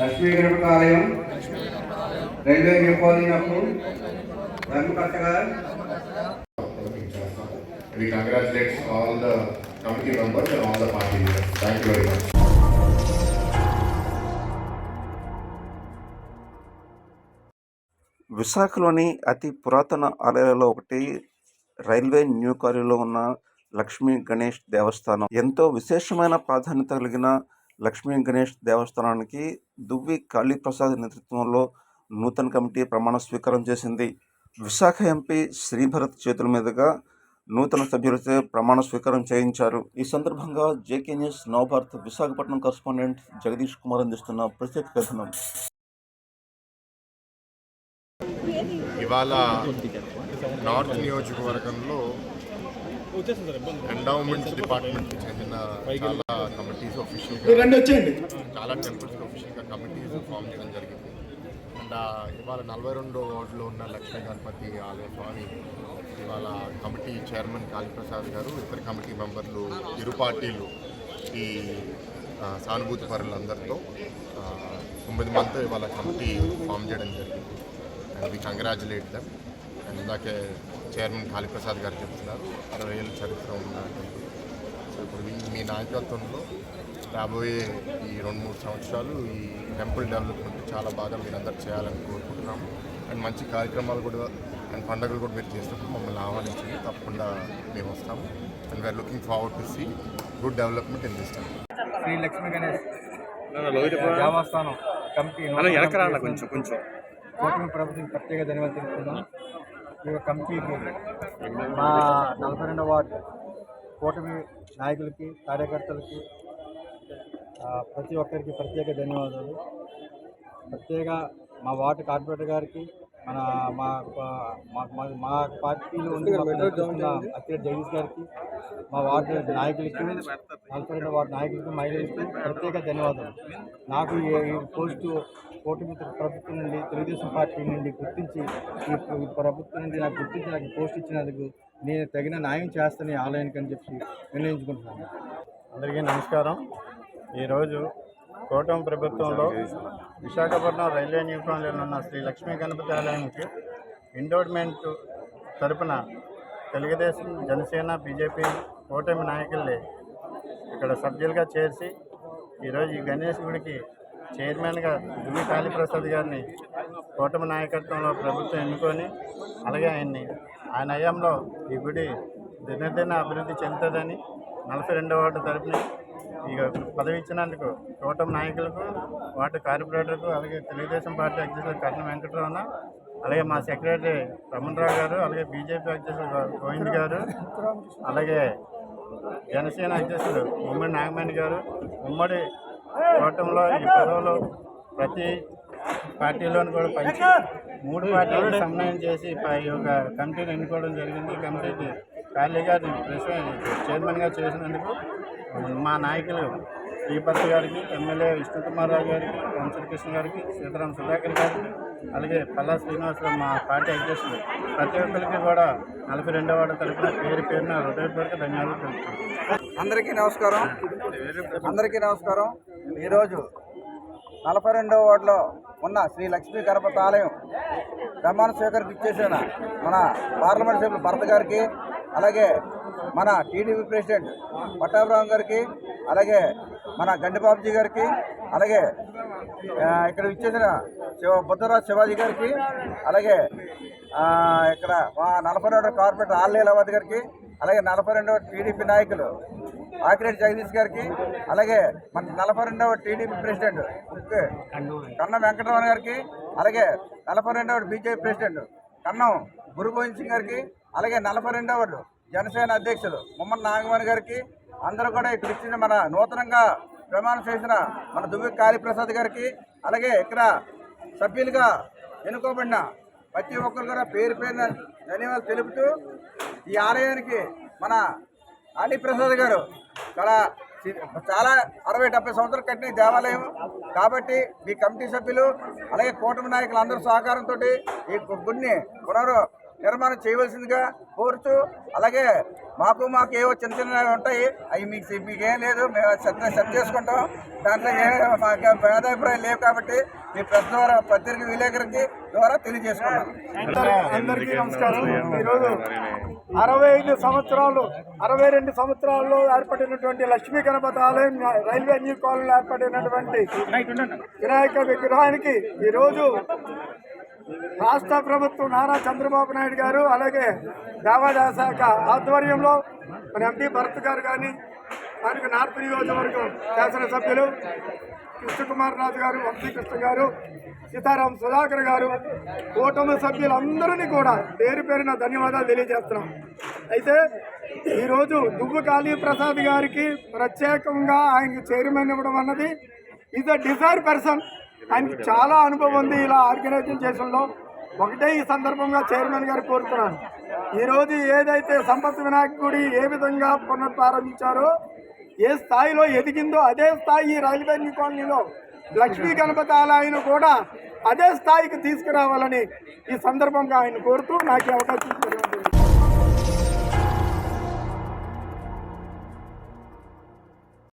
లక్ష్మీ గణపతి ఆలయం రైల్వే డిపోలినప్పుడు ధర్మకర్తగా We congratulate all the committee members and all the party leaders. Thank you very much. విశాఖలోని అతి పురాతన ఆలయాలలో ఒకటి రైల్వే న్యూ కాలనీలో ఉన్న లక్ష్మీ గణేష్ దేవస్థానం ఎంతో విశేషమైన ప్రాధాన్యత కలిగిన లక్ష్మీ గణేష్ దేవస్థానానికి దువ్వి కాళీప్రసాద్ నేతృత్వంలో నూతన కమిటీ ప్రమాణ స్వీకారం చేసింది. విశాఖ ఎంపీ శ్రీభరత్ చేతుల మీదుగా నూతన సభ్యులతో ప్రమాణ స్వీకారం చేయించారు. ఈ సందర్భంగా JK news Navabharat Visakhapatnam correspondent Jagadish Kumar అందిస్తున్న ప్రత్యేక కథనం. ఇవాళ నార్త్ నియోజకవర్గంలో ఎండౌమెంట్స్ డిపార్ట్మెంట్కి చెందిన చాలా కమిటీస్ అఫీషియల్గా చాలా టెంపుల్స్ అఫీషియల్గా కమిటీస్ ఫామ్ చేయడం జరిగింది. అండ్ ఇవాళ నలభై రెండో వార్డులో ఉన్న లక్ష్మీ గణపతి ఆలయ స్వామి ఇవాళ కమిటీ చైర్మన్ కాళీప్రసాద్ గారు ఇతర కమిటీ మెంబర్లు ఇరు పార్టీలు ఈ సానుభూతి పరులందరితో తొమ్మిది మందితో ఇవాళ కమిటీ ఫామ్ చేయడం జరిగింది. And we congratulate them and ఇందాకే చైర్మన్ కాళీప్రసాద్ గారు చెప్తున్నారు అరవై ఏళ్ళ చరిత్ర ఉన్న సో ఇప్పుడు మీ నాయకత్వంలో రాబోయే ఈ రెండు మూడు సంవత్సరాలు ఈ టెంపుల్ డెవలప్మెంట్ చాలా బాగా మీరందరూ చేయాలని కోరుకుంటున్నాము. అండ్ మంచి కార్యక్రమాలు కూడా అండ్ పండుగలు కూడా మీరు చేసినప్పుడు మమ్మల్ని ఆహ్వానించండి. తప్పకుండా మేము వస్తాము. And we are looking forward to see good development in this temple Shri Lakshmi Ganesh. Devasthanam committee కొంచెం కొంచెం. కూటమి ప్రభుత్వం ప్రత్యేక ధన్యవాదాలు తెలుపుతున్నాం ఈ కమిటీకి మా నలభై రెండవ వార్డు కూటమి నాయకులకి కార్యకర్తలకి ప్రతి ఒక్కరికి ప్రత్యేక ధన్యవాదాలు. ప్రత్యేక మా వార్డు కార్పొరేటర్ గారికి మన మా మా మా- మా పార్టీలో ఉండి మాకు జగదీష్ గారికి మా వార్డు నాయకులకి నలభై వార్డు నాయకులకి మహిళలకి ప్రత్యేక ధన్యవాదాలు. నాకు ఈ పోస్టు కూటమి ప్రభుత్వం నుండి తెలుగుదేశం పార్టీ నుండి గుర్తించి ఈ ప్రభుత్వం నుండి నాకు గుర్తించి నాకు పోస్ట్ ఇచ్చినందుకు నేను తగిన న్యాయం చేస్తాను ఈ ఆలయానికి అని చెప్పి నిర్ణయించుకుంటున్నాను అందరికీ నమస్కారం. ఈరోజు కూటమి ప్రభుత్వంలో విశాఖపట్నం రైల్వే న్యూట్రాన్లో ఉన్న శ్రీ లక్ష్మీ గణపతి ఆలయానికి ఎండోర్మెంట్ తరపున తెలుగుదేశం జనసేన బీజేపీ కూటమి నాయకుల్ని ఇక్కడ సభ్యులుగా చేర్చి ఈరోజు ఈ గణేష్ గుడికి చైర్మన్గా దుమ్మి కాళీప్రసాద్ గారిని కూటమి నాయకత్వంలో ప్రభుత్వం ఎన్నుకొని అలాగే ఆయన్ని ఆయన హయాంలో ఈ గుడి దినదిన అభివృద్ధి చెందుతుందని నలభై రెండవ వార్డు తరపున ఈ పదవి ఇచ్చినందుకు కూటమి నాయకులకు వాటి కార్పొరేటర్కు అలాగే తెలుగుదేశం పార్టీ అధ్యక్షులు కర్ణ వెంకటరమణ అలాగే మా సెక్రటరీ రమణరావు గారు అలాగే బీజేపీ అధ్యక్షులు గోవింద్ గారు అలాగే జనసేన అధ్యక్షుడు ఉమ్మడి నాగమణి గారు. ఉమ్మడి కూటమిలో ఈ పదవులు ప్రతి పార్టీలోని కూడా పంచి మూడు పార్టీలు సమన్వయం చేసి ఈ యొక్క కమిటీని ఎన్నుకోవడం జరిగింది. ఈ కమిటీకి ఖాళీగా గారిని చైర్మన్గా చేసినందుకు మా నాయకులు శ్రీపతి గారికి ఎమ్మెల్యే విష్ణుకుమార్ రావు గారికి వంశకృష్ణ గారికి సీతారాం సుధాకర్ గారికి అలాగే పల్లా శ్రీనివాసరావు మా పార్టీ అధ్యక్షులు. ప్రతి ఒక్కరికి కూడా నలభై రెండవ వార్డు తరఫున పేరు పేరున హృదయపూర్వక ధన్యవాదాలు తెలుపుతున్నాను. అందరికీ నమస్కారం. అందరికీ నమస్కారం. ఈరోజు నలభై రెండవ వార్డులో ఉన్న శ్రీ లక్ష్మీ గణపతి ఆలయం ప్రమాణ స్వీకారం ఇచ్చేసిన మన పార్లమెంట్ సభ్యులు భరత్ గారికి అలాగే మన టీడీపీ ప్రెసిడెంట్ పట్టాభిరామ్ గారికి అలాగే మన గండిబాబుజీ గారికి అలాగే ఇక్కడ ఇచ్చేసిన శివ బుద్ధరాజ్ శివాజీ గారికి అలాగే ఇక్కడ మా నలభై రెండవ కార్పొరేటర్ ఆల్లీలాబాద్ గారికి అలాగే నలభై రెండవ టీడీపీ నాయకులు ఆకిరెడ్డి జగదీష్ గారికి అలాగే మన నలభై రెండవ టీడీపీ ప్రెసిడెంట్ కన్నం వెంకటరమణ గారికి అలాగే నలభై రెండవ బీజేపీ ప్రెసిడెంట్ కన్నం గురుగోవింద్ సింగ్ గారికి అలాగే నలభై రెండవ జనసేన అధ్యక్షులు మొమ్మన్ నాగమణి గారికి అందరూ కూడా ఇక్కడ ఇచ్చిన మన నూతనంగా ప్రమాణం చేసిన మన దువ్వి కాళీప్రసాద్ గారికి అలాగే ఇక్కడ సభ్యులుగా ఎన్నుకోబడిన ప్రతి ఒక్కరు కూడా పేరు పేరున ధన్యవాదాలు తెలుపుతూ ఈ ఆలయానికి మన కాళీప్రసాద్ గారు చాలా చాలా అరవై డెబ్బై సంవత్సరాలు కట్టిన దేవాలయం. కాబట్టి మీ కమిటీ సభ్యులు అలాగే కూటమి నాయకులు అందరూ సహకారంతో ఈ గుడిని పునరు నిర్మాణం చేయవలసిందిగా కోరుతూ అలాగే మాకు మాకు ఏవో చిన్న చిన్నవి ఉంటాయి. అవి మీకు మీకు ఏం లేదు మేము సెట్ సెట్ చేసుకుంటాం. దాంట్లో ఏ మాకు భేదాభిప్రాయం లేవు కాబట్టి మీ ప్రెస్ ద్వారా పత్రిక విలేకరికి ద్వారా తెలియజేసుకున్నాం. అందరికీ నమస్కారం. ఈరోజు అరవై ఐదు సంవత్సరాలు అరవై రెండు సంవత్సరాల్లో ఏర్పడినటువంటి లక్ష్మీ గణపతి ఆలయం రైల్వే న్యూ కాలనీలో ఏర్పడినటువంటి వినాయక విగ్రహానికి ఈరోజు రాష్ట్ర ప్రభుత్వం నారా చంద్రబాబు నాయుడు గారు అలాగే దేవాదాయ శాఖ ఆధ్వర్యంలో మన ఎంపీ భరత్ గారు కానీ దానికి నార్త్ నియోజకవర్గం శాసనసభ్యులు కృష్ణకుమార్ రాజు గారు వంశీకృష్ణ గారు సీతారాం సుధాకర్ గారు కూటమి సభ్యులందరినీ కూడా పేరు పేరున ధన్యవాదాలు తెలియజేస్తున్నాం. అయితే ఈరోజు దువ్వు కాళీ ప్రసాద్ గారికి ప్రత్యేకంగా ఆయనకు చైర్మన్ ఇవ్వడం అన్నది ఈజ్ అ డిజైర్ పర్సన్. ఆయనకి చాలా అనుభవం ఉంది ఇలా ఆర్గనైజేషన్ చేసడంలో ఒకటే ఈ సందర్భంగా చైర్మన్ గారు కోరుతున్నాను. ఈరోజు ఏదైతే సంపత్ వినాయక గుడి ఏ విధంగా పునఃప్రారంభించారో ఏ స్థాయిలో ఎదిగిందో అదే స్థాయి రైల్వే కాలనీలో లక్ష్మీ గణపతి ఆలయం కూడా అదే స్థాయికి తీసుకురావాలని ఈ సందర్భంగా ఆయన కోరుతూ నాకు అవకాశం